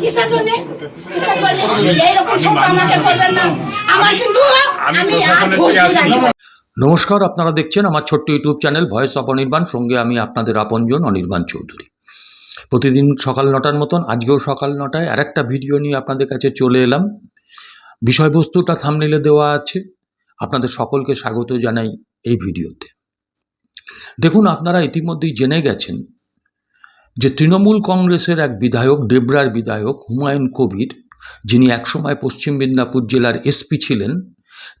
কিসের জন্য? কিসের জন্য? এইরকম ছোট আমাকে করবেন না। আমার কিন্তু আমি আর। নমস্কার আপনারা দেখছেন আমার ছোট্ট YouTube channel voice of Anirban. সঙ্গে আমি আপনাদের আপনজন অনির্বাণ চৌধুরী। প্রতিদিন সকাল নটার মতন আজকেও সকাল নটায় আর একটা ভিডিও নিয়ে আপনাদের কাছে চলে এলাম। বিষয়বস্তুটা থামনেলে দেওয়া আছে। আপনাদের সকলকে স্বাগত জানাই এই ভিডিওতে। দেখুন আপনারা ইতিমধ্যেই জেনে গেছেন যে তৃণমূল কংগ্রেসের এক বিধায়ক ডেবরার বিধায়ক হুমায়ুন কবির, যিনি একসময় পশ্চিম মেদিনীপুর জেলার এসপি ছিলেন,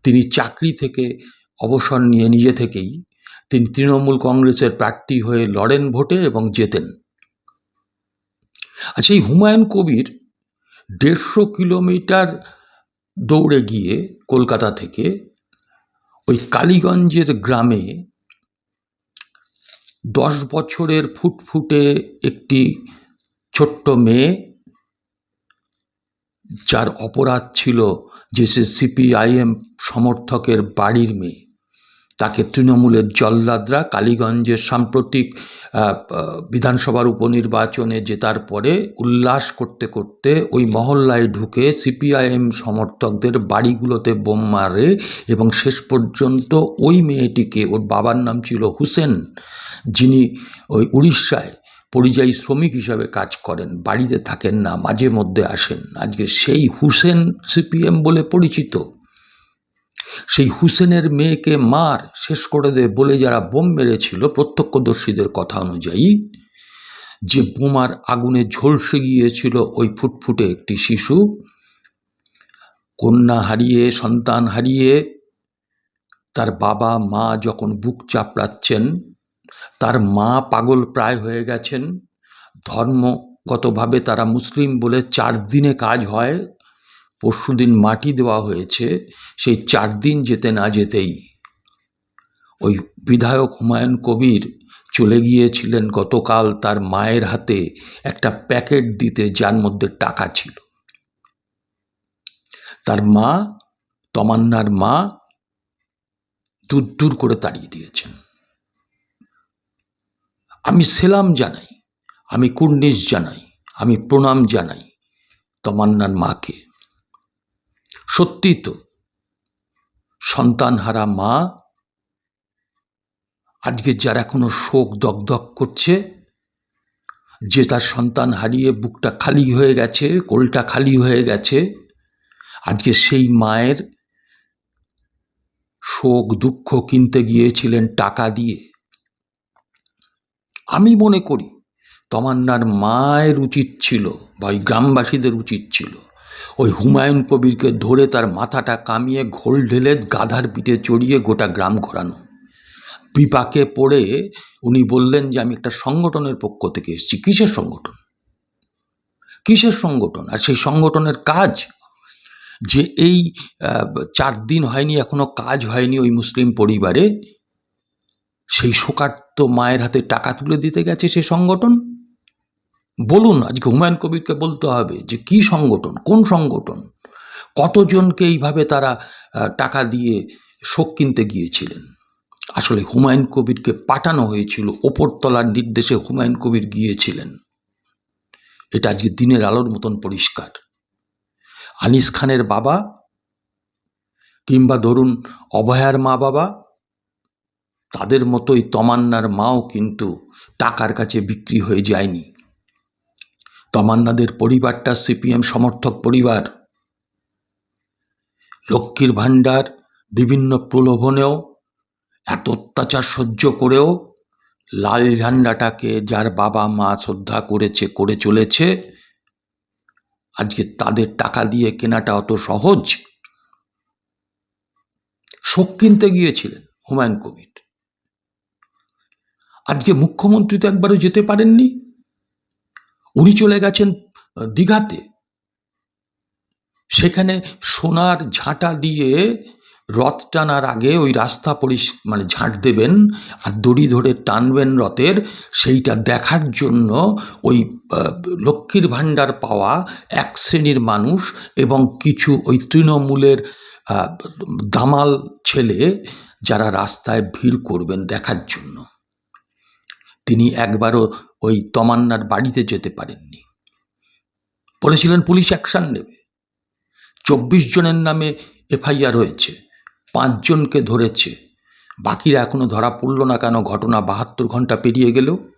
তিনি চাকরি থেকে অবসর নিয়ে নিজে থেকেই তিনি তৃণমূল কংগ্রেসের প্রার্থী হয়ে লড়েন ভোটে এবং জেতেন। আচ্ছা এই হুমায়ুন কবির দেড়শো কিলোমিটার দৌড়ে গিয়ে কলকাতা থেকে ওই কালীগঞ্জের গ্রামে দশ বছরের ফুটফুটে একটি ছোট্ট মেয়ে, যার অপরাধ ছিল যে সে সিপিআইএম সমর্থকের বাড়ির মেয়ে। তাকে তৃণমূলের জল্লাদরা কালীগঞ্জের সাম্প্রতিক বিধানসভার উপনির্বাচনে জেতার পরে উল্লাস করতে করতে ওই মহল্লায় ঢুকে সিপিআইএম সমর্থকদের বাড়িগুলোতে বোম মারে এবং শেষ পর্যন্ত ওই মেয়েটিকে, ওর বাবার নাম ছিল হুসেন, যিনি ওই উড়িষ্যায় পরিযায়ী শ্রমিক হিসাবে কাজ করেন, বাড়িতে থাকেন না, মাঝে মধ্যে আসেন। আজকে সেই হুসেন সিপিএম বলে পরিচিত। সেই হুসেনের মেয়েকে মার, শেষ করে দে বলে যারা বোম মেরেছিল প্রত্যক্ষদর্শীদের কথা অনুযায়ী, যে বোমার আগুনে ঝলসে গিয়েছিল ওই ফুটফুটে একটি শিশু, কন্যা হারিয়ে, সন্তান হারিয়ে, তার বাবা, মা যখন বুক চাপড়াচ্ছেন, তার মা পাগল প্রায় হয়ে গেছেন। ধর্মগতভাবে তারা মুসলিম বলে চার দিনে কাজ হয় পরশুদিন মাটি দেওয়া হয়েছে, সেই চার দিন যেতে না যেতেই ওই বিধায়ক হুমায়ুন কবির চলে গিয়েছিলেন গতকাল তার মায়ের হাতে একটা প্যাকেট দিতে, যার মধ্যে টাকা ছিল। তার মা, তমান্নার মা দূর দূর করে তাড়িয়ে দিয়েছেন। আমি সেলাম জানাই, আমি কুর্নিশ জানাই, আমি প্রণাম জানাই তমান্নার মাকে। সত্যি তো, সন্তানহারা মা আজকে যারা এখনও শোক দগদগ করছে, যে তার সন্তান হারিয়ে বুকটা খালি হয়ে গেছে, কোলটা খালি হয়ে গেছে, আজকে সেই মায়ের শোক দুঃখ কিনতে গিয়েছিলেন টাকা দিয়ে। আমি মনে করি, তমান্নার মায়ের উচিত ছিল বা ওই গ্রামবাসীদের উচিত ছিল ওই হুমায়ুন কবিরকে ধরে তার মাথাটা কামিয়ে ঘোল ঢেলে গাধার পিঠে চড়িয়ে গোটা গ্রাম ঘোরানো। বিপাকে পড়ে উনি বললেন যে, আমি একটা সংগঠনের পক্ষ থেকে এসেছি। কিসের সংগঠন? কিসের সংগঠন? আর সেই সংগঠনের কাজ? যে এই চার দিন হয়নি, এখনও কাজ হয়নি ওই মুসলিম পরিবারে, সেই শোকার্ত মায়ের হাতে টাকা তুলে দিতে গেছে সেই সংগঠন? বলুন, আজকে হুমায়ুন কবিরকে বলতে হবে যে কি সংগঠন, কোন সংগঠন? কতজনকে এইভাবে তারা টাকা দিয়ে শোক কিনতে গিয়েছিলেন? আসলে হুমায়ুন কবিরকে পাঠানো হয়েছিল, ওপরতলার নির্দেশে হুমায়ুন কবির গিয়েছিলেন। এটা আজকে দিনের আলোর মতন পরিষ্কার। আনিস খানের বাবা কিংবা ধরুন অভয়ার মা বাবা, তাদের মতোই তমান্নার মাও কিন্তু টাকার কাছে বিক্রি হয়ে যায়নি। তমান্নাদের পরিবারটা সিপিএম সমর্থক পরিবার। লক্ষ্মীর ভাণ্ডার বিভিন্ন প্রলোভনেও, এত অত্যাচার সহ্য করেও লাল ঝান্ডাটাকে যার বাবা মা শ্রদ্ধা করেছে, করে চলেছে, আজকে তাদের টাকা দিয়ে কেনাটা অত সহজ? শোক কিনতে গিয়েছিলেন হুমায়ুন কবির। আজকে মুখ্যমন্ত্রী তো একবারও যেতে পারেননি। উনি চলে গেছেন দীঘাতে। সেখানে সোনার ঝাঁটা দিয়ে রথ টানার আগে ওই রাস্তা পরিষ মানে ঝাঁট দেবেন আর দড়ি ধরে টানবেন রথের। সেইটা দেখার জন্য ওই লক্ষ্মীর ভাণ্ডার পাওয়া এক শ্রেণির মানুষ এবং কিছু ওই তৃণমূলের দামাল ছেলে যারা রাস্তায় ভিড় করবেন দেখার জন্য। তিনি একবারও ওই তমান্নার বাড়িতে যেতে পারেননি। বলেছিলেন, পুলিশ অ্যাকশান নেবে। চব্বিশ জনের নামে এফআইআর হয়েছে পাঁচজনকে ধরেছে। বাকিরা এখনও ধরা পড়ল না কেন? ঘটনা বাহাত্তর ঘণ্টা পেরিয়ে গেলেও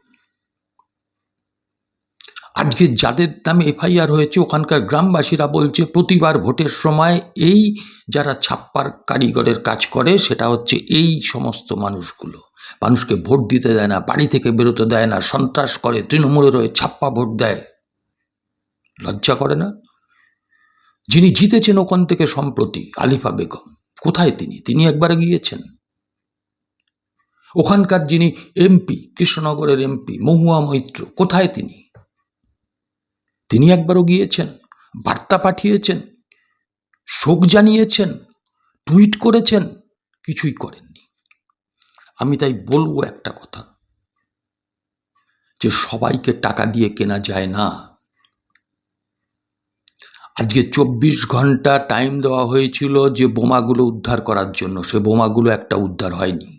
আজকে যাদের নামে এফআইআর হয়েছে, ওখানকার গ্রামবাসীরা বলছে, প্রতিবার ভোটের সময় এই যারা ছাপ্পার কারিগরের কাজ করে, সেটা হচ্ছে এই সমস্ত মানুষগুলো। মানুষকে ভোট দিতে দেয় না, বাড়ি থেকে বেরোতে দেয় না, সন্ত্রাস করে, তৃণমূলের হয়ে ছাপ্পা ভোট দেয়। লজ্জা করে না? যিনি জিতেছেন ওখান থেকে সম্প্রতি, আলিফা বেগম, কোথায় তিনি? তিনি একবার গিয়েছেন। ওখানকার যিনি এমপি, কৃষ্ণনগরের এমপি, মহুয়া মৈত্র, কোথায় তিনি? তিনি একবারও গিয়েছেন, বার্তা পাঠিয়েছেন, শোক জানিয়েছেন, টুইট করেছেন, কিছুই করেননি। আমি তাই বলব একটা কথা, যে সবাইকে টাকা দিয়ে কেনা যায় না। আজকে চব্বিশ ঘণ্টা টাইম দেওয়া হয়েছিল যে বোমাগুলো উদ্ধার করার জন্য, সে বোমাগুলো একটা উদ্ধার হয়নি।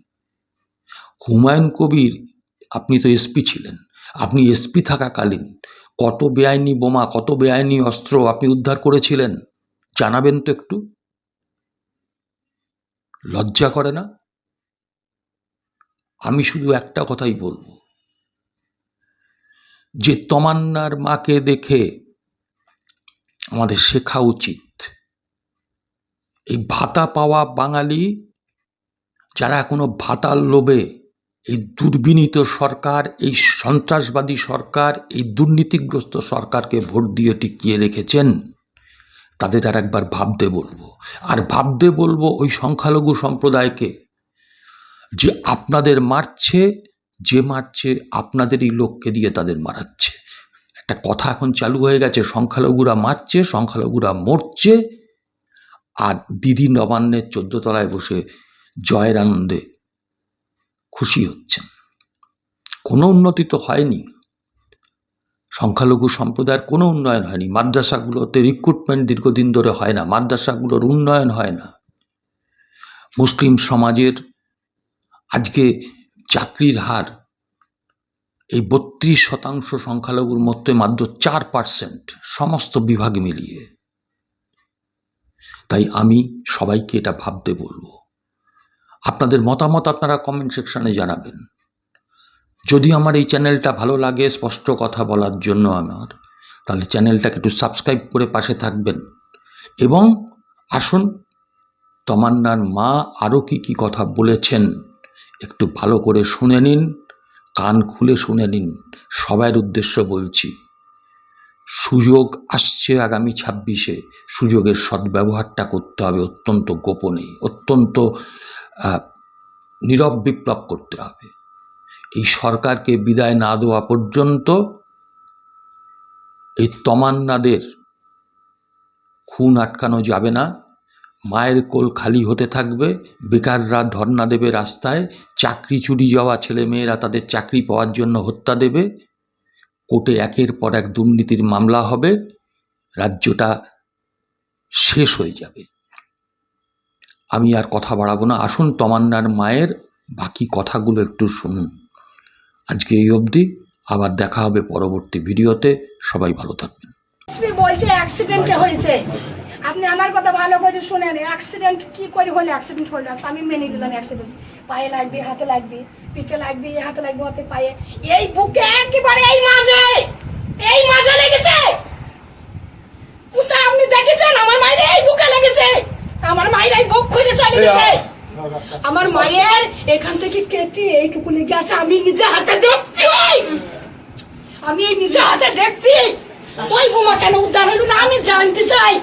হুমায়ুন কবির, আপনি তো এসপি ছিলেন, আপনি এসপি থাকাকালীন কত বেআইনি বোমা, কত বেআইনি অস্ত্র আপনি উদ্ধার করেছিলেন? জানাবেন তো একটু। লজ্জা করে না? আমি শুধু একটা কথাই বলব। যে তমান্নার মাকে দেখে আমাদের শেখা উচিত। এই ভাতা পাওয়া বাঙালি যারা এখনও ভাতার লোভে এই দুর্বিনীত সরকার, এই সন্ত্রাসবাদী সরকার, এই দুর্নীতিগ্রস্ত সরকারকে ভোট দিয়ে টিকিয়ে রেখেছেন, তাদের আর একবার ভাবতে বলব। আর ভাবতে বলব ওই সংখ্যালঘু সম্প্রদায়কে যে আপনাদের মারছে, যে মারছে আপনাদেরই লোককে দিয়ে তাদের মারাচ্ছে। একটা কথা এখন চালু হয়ে গেছে, সংখ্যালঘুরা মারছে, সংখ্যালঘুরা মরছে, আর দিদি নবান্নের চোদ্দ তলায় বসে জয়ের আনন্দে খুশি হচ্ছেন। কোনো উন্নতি তো হয়নি। সংখ্যালঘু সম্প্রদায়ের কোনো উন্নয়ন হয়নি। মাদ্রাসাগুলোতে রিক্রুটমেন্ট দীর্ঘদিন ধরে হয় না। মাদ্রাসাগুলোর উন্নয়ন হয় না। মুসলিম সমাজের আজকে চাকরির হার এই বত্রিশ শতাংশ সংখ্যালঘুর মধ্যে মাত্র চার পার্সেন্ট সমস্ত বিভাগ মিলিয়ে। তাই আমি সবাইকে এটা ভাবতে বলব। আপনাদের মতামত আপনারা কমেন্ট সেকশনে জানাবেন। যদি আমার এই চ্যানেলটা ভালো লাগে স্পষ্ট কথা বলার জন্য আমার, তাহলে চ্যানেলটাকে একটু সাবস্ক্রাইব করে পাশে থাকবেন। এবং আসুন তমান্নার মা আরও কি কি কথা বলেছেন একটু ভালো করে শুনে নিন, কান খুলে শুনে নিন। সবার উদ্দেশ্য বলছি, সুযোগ আসছে আগামী ছাব্বিশে। সুযোগের সদ্ব্যবহারটা করতে হবে অত্যন্ত গোপনে, অত্যন্ত নীরব বিপ্লব করতে হবে। এই সরকারকে বিদায় না দেওয়া পর্যন্ত এই তমান্নাদের খুন আটকানো যাবে না। মায়ের কোল খালি হতে থাকবে। বেকাররা ধর্ণা দেবে রাস্তায়। চাকরি চুরি যাওয়া ছেলেমেয়েরা তাদের চাকরি পাওয়ার জন্য হত্যা দেবে। কোর্টে একের পর এক দুর্নীতির মামলা হবে। রাজ্যটা শেষ হয়ে যাবে। আমি আর কথা বাড়াবো না। আসুন তমান্নার মায়ের বাকি কথাগুলো একটু শুনুন। আজকে এই অবধি। আবার দেখা হবে পরবর্তী ভিডিওতে। সবাই ভালো থাকবেন। বলছে হয়েছে। আপনি আমার কথা ভালো করে শুনেন। অ্যাক্সিডেন্ট কি করে হলে? অ্যাক্সিডেন্ট হলো আমি মেনে নিলাম অ্যাক্সিডেন্ট পায়ে লাগবে, হাতে লাগবে, পিঠে লাগবে, হাতে লাগবে, হাতে পায়ে। এই বুকে একেবারে এই মাঝে! এই মাঝে লেগেছে কোথায় আপনি দেখেছেন আমার মায়ের এই বুকে লেগেছে আমার মায়ের এই আমার মায়ের এখান থেকে কেটে এইটুকু লেগে আছে আমি নিজে হাতে দেখছি। আমি নিজে হাতে দেখছি। ওই বোমা কেন উদ্ধার হলো না? আমি জানতে চাই।